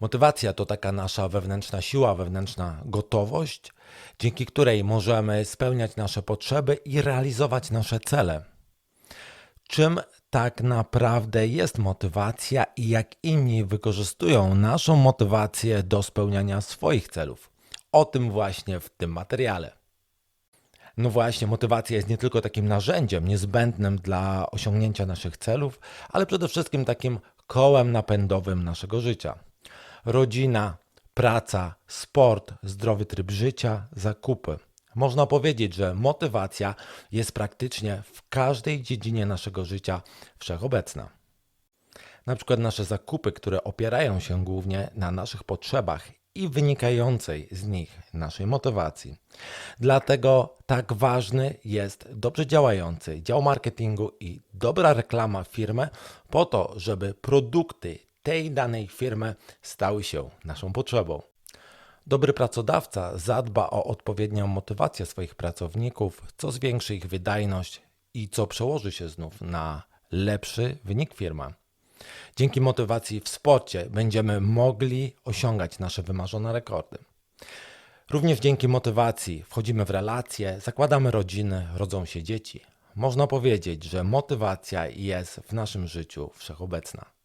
Motywacja to taka nasza wewnętrzna siła, wewnętrzna gotowość, dzięki której możemy spełniać nasze potrzeby i realizować nasze cele. Czym tak naprawdę jest motywacja i jak inni wykorzystują naszą motywację do spełniania swoich celów? O tym właśnie w tym materiale. No właśnie, motywacja jest nie tylko takim narzędziem niezbędnym dla osiągnięcia naszych celów, ale przede wszystkim takim kołem napędowym naszego życia. Rodzina, praca, sport, zdrowy tryb życia, zakupy. Można powiedzieć, że motywacja jest praktycznie w każdej dziedzinie naszego życia wszechobecna. Na przykład nasze zakupy, które opierają się głównie na naszych potrzebach i wynikającej z nich naszej motywacji. Dlatego tak ważny jest dobrze działający dział marketingu i dobra reklama firmy po to, żeby produkty tej danej firmy stały się naszą potrzebą. Dobry pracodawca zadba o odpowiednią motywację swoich pracowników, co zwiększy ich wydajność i co przełoży się znów na lepszy wynik firmy. Dzięki motywacji w sporcie będziemy mogli osiągać nasze wymarzone rekordy. Również dzięki motywacji wchodzimy w relacje, zakładamy rodziny, rodzą się dzieci. Można powiedzieć, że motywacja jest w naszym życiu wszechobecna.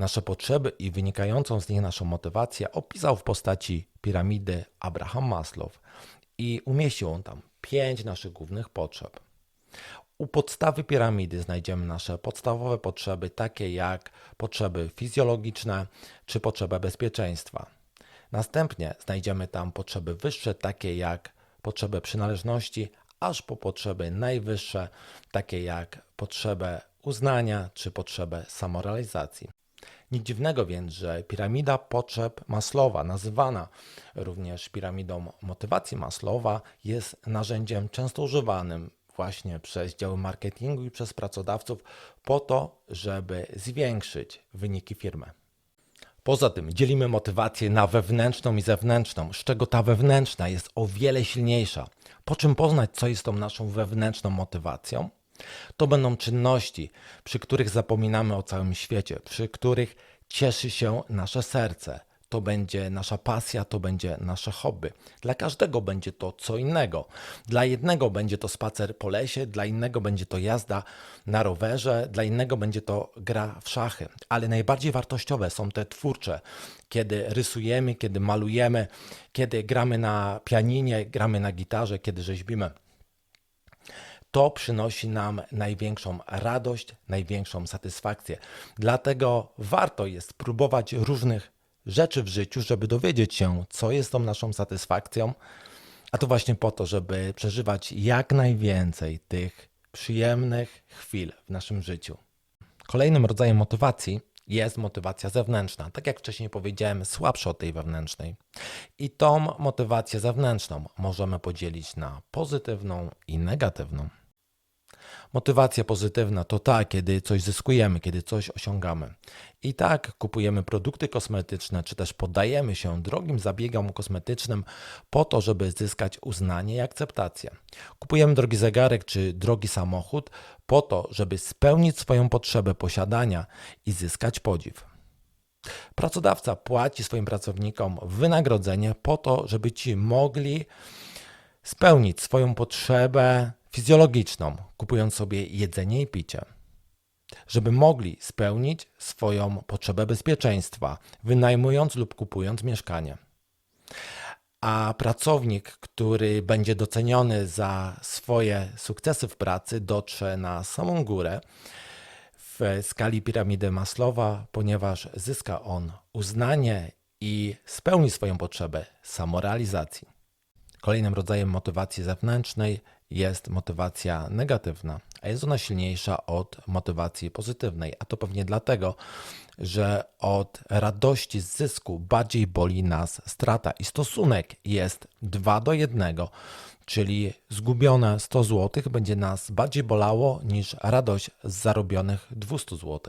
Nasze potrzeby i wynikającą z nich naszą motywację opisał w postaci piramidy Abraham Maslow i umieścił on tam pięć naszych głównych potrzeb. U podstawy piramidy znajdziemy nasze podstawowe potrzeby, takie jak potrzeby fizjologiczne czy potrzeba bezpieczeństwa. Następnie znajdziemy tam potrzeby wyższe, takie jak potrzebę przynależności, aż po potrzeby najwyższe, takie jak potrzebę uznania czy potrzebę samorealizacji. Nic dziwnego więc, że piramida potrzeb Maslowa, nazywana również piramidą motywacji Maslowa, jest narzędziem często używanym właśnie przez działy marketingu i przez pracodawców po to, żeby zwiększyć wyniki firmy. Poza tym dzielimy motywację na wewnętrzną i zewnętrzną, z czego ta wewnętrzna jest o wiele silniejsza. Po czym poznać, co jest tą naszą wewnętrzną motywacją? To będą czynności, przy których zapominamy o całym świecie, przy których cieszy się nasze serce. To będzie nasza pasja, to będzie nasze hobby. Dla każdego będzie to co innego. Dla jednego będzie to spacer po lesie, dla innego będzie to jazda na rowerze, dla innego będzie to gra w szachy. Ale najbardziej wartościowe są te twórcze, kiedy rysujemy, kiedy malujemy, kiedy gramy na pianinie, gramy na gitarze, kiedy rzeźbimy to przynosi nam największą radość, największą satysfakcję. Dlatego warto jest próbować różnych rzeczy w życiu, żeby dowiedzieć się, co jest tą naszą satysfakcją, a to właśnie po to, żeby przeżywać jak najwięcej tych przyjemnych chwil w naszym życiu. Kolejnym rodzajem motywacji jest motywacja zewnętrzna. Tak jak wcześniej powiedziałem, słabsza od tej wewnętrznej. I tą motywację zewnętrzną możemy podzielić na pozytywną i negatywną. Motywacja pozytywna to ta, kiedy coś zyskujemy, kiedy coś osiągamy. I tak kupujemy produkty kosmetyczne, czy też poddajemy się drogim zabiegom kosmetycznym po to, żeby zyskać uznanie i akceptację. Kupujemy drogi zegarek czy drogi samochód po to, żeby spełnić swoją potrzebę posiadania i zyskać podziw. Pracodawca płaci swoim pracownikom wynagrodzenie po to, żeby ci mogli spełnić swoją potrzebę fizjologiczną, kupując sobie jedzenie i picie. Żeby mogli spełnić swoją potrzebę bezpieczeństwa, wynajmując lub kupując mieszkanie. A pracownik, który będzie doceniony za swoje sukcesy w pracy, dotrze na samą górę w skali piramidy Maslowa, ponieważ zyska on uznanie i spełni swoją potrzebę samorealizacji. Kolejnym rodzajem motywacji zewnętrznej jest motywacja negatywna, a jest ona silniejsza od motywacji pozytywnej. A to pewnie dlatego, że od radości z zysku bardziej boli nas strata i stosunek jest 2 do 1, czyli zgubione 100 zł będzie nas bardziej bolało niż radość z zarobionych 200 zł.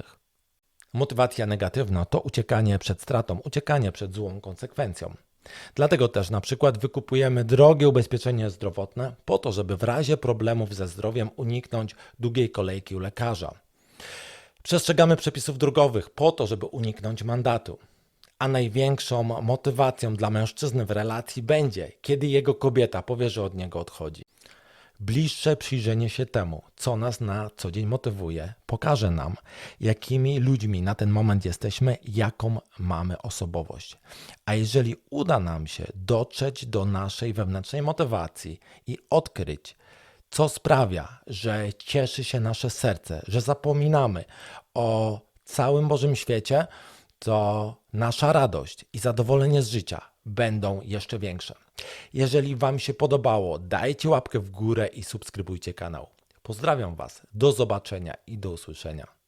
Motywacja negatywna to uciekanie przed stratą, uciekanie przed złą konsekwencją. Dlatego też na przykład wykupujemy drogie ubezpieczenie zdrowotne po to, żeby w razie problemów ze zdrowiem uniknąć długiej kolejki u lekarza. Przestrzegamy przepisów drogowych po to, żeby uniknąć mandatu. A największą motywacją dla mężczyzny w relacji będzie, kiedy jego kobieta powie, że od niego odchodzi. Bliższe przyjrzenie się temu, co nas na co dzień motywuje, pokaże nam, jakimi ludźmi na ten moment jesteśmy, jaką mamy osobowość. A jeżeli uda nam się dotrzeć do naszej wewnętrznej motywacji i odkryć, co sprawia, że cieszy się nasze serce, że zapominamy o całym Bożym świecie, to nasza radość i zadowolenie z życia będą jeszcze większe. Jeżeli Wam się podobało, dajcie łapkę w górę i subskrybujcie kanał. Pozdrawiam Was, do zobaczenia i do usłyszenia.